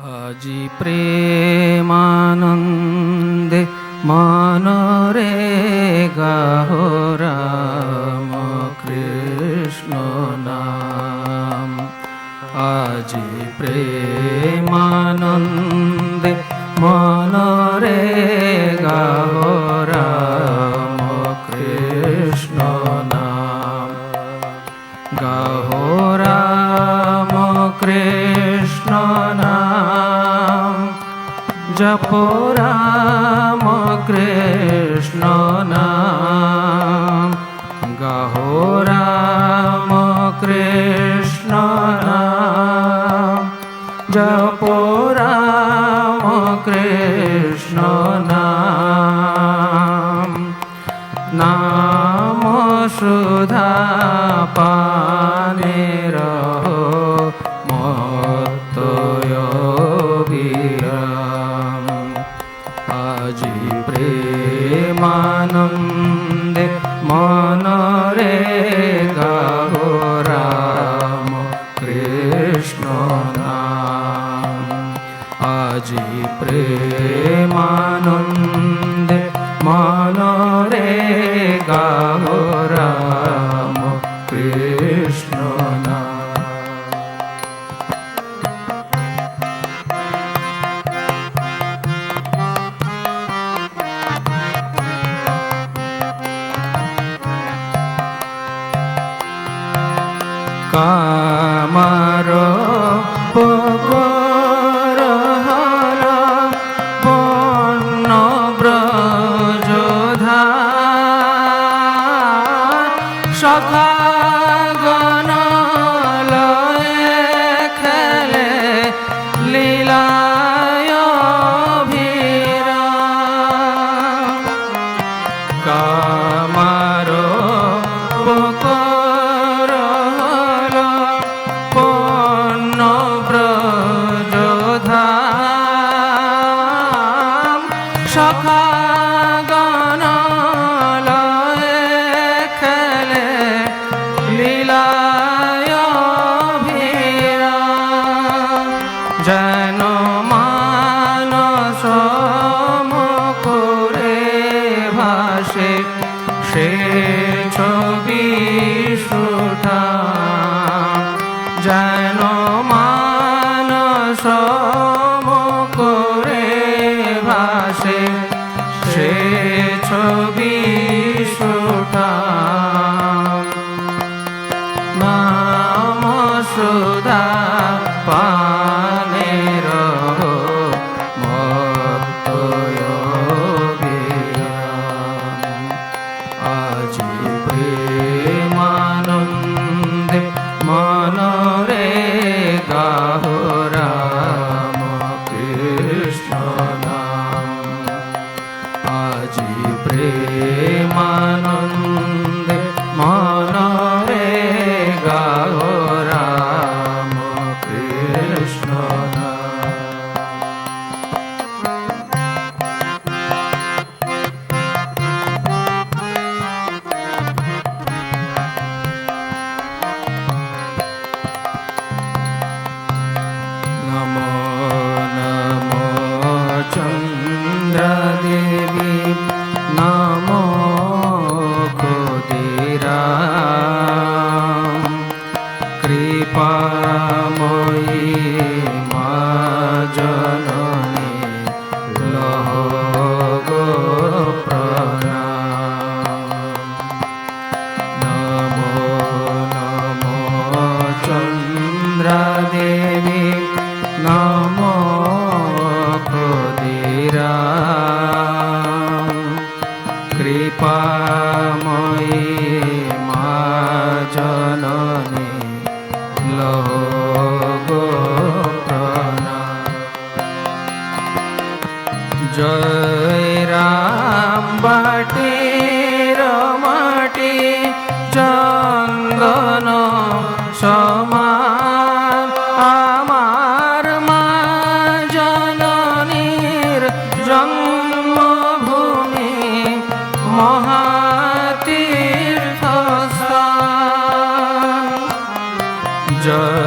আজি প্রেমানন্দে মনরে গাহো রাম কৃষ্ণ নাম। আজি প্রেমানন্দে মনরে গাহো রাম কৃষ্ণ নাম। গাহো রাম কৃষ্ণ জপ রাম কৃষ্ণ নাম গাহো রাম কৃষ্ণ নাম জপ রাম কৃষ্ণ নাম নাম সুধা পানে রহো কৃষ্ণ কামার সখা গণ খেলে লীলায় ভাসে সে ছবি সুঠা মানস করে সে ছবি চন্দ্রদেবী নমো ক্ষুদিরা। কৃপাময়ী মা জননী।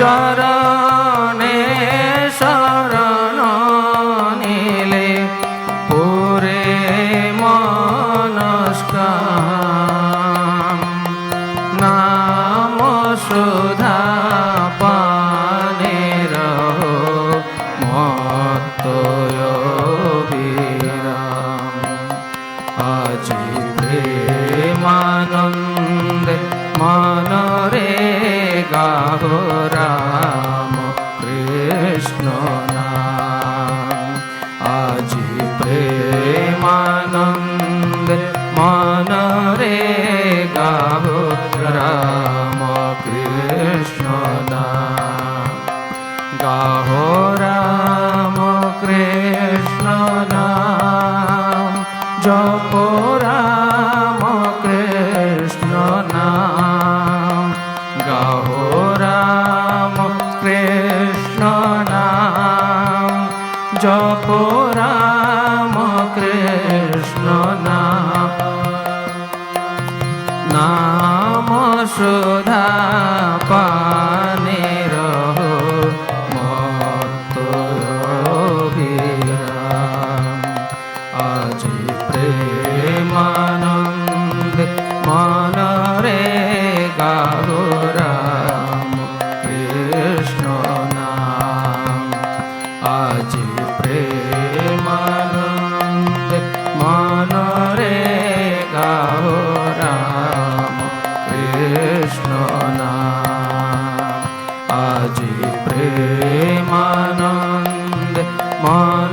চরণে শরণ নিলে পুরে মনস্কাম। নাম সুধা পানের মতয়বিরাম আজি প্রেমানন্দে মনরে গাহ আজি প্রেমানন্দে মনরে গাহ রাম কৃষ্ণ নাম গাহ রাম কৃষ্ণ জপ রাম কৃষ্ণ নাম নাম সুধা পানের আজি প্রেমানন্দ মনরে গাও রাম কৃষ্ণ আজি প্রেমানন্দ মনরে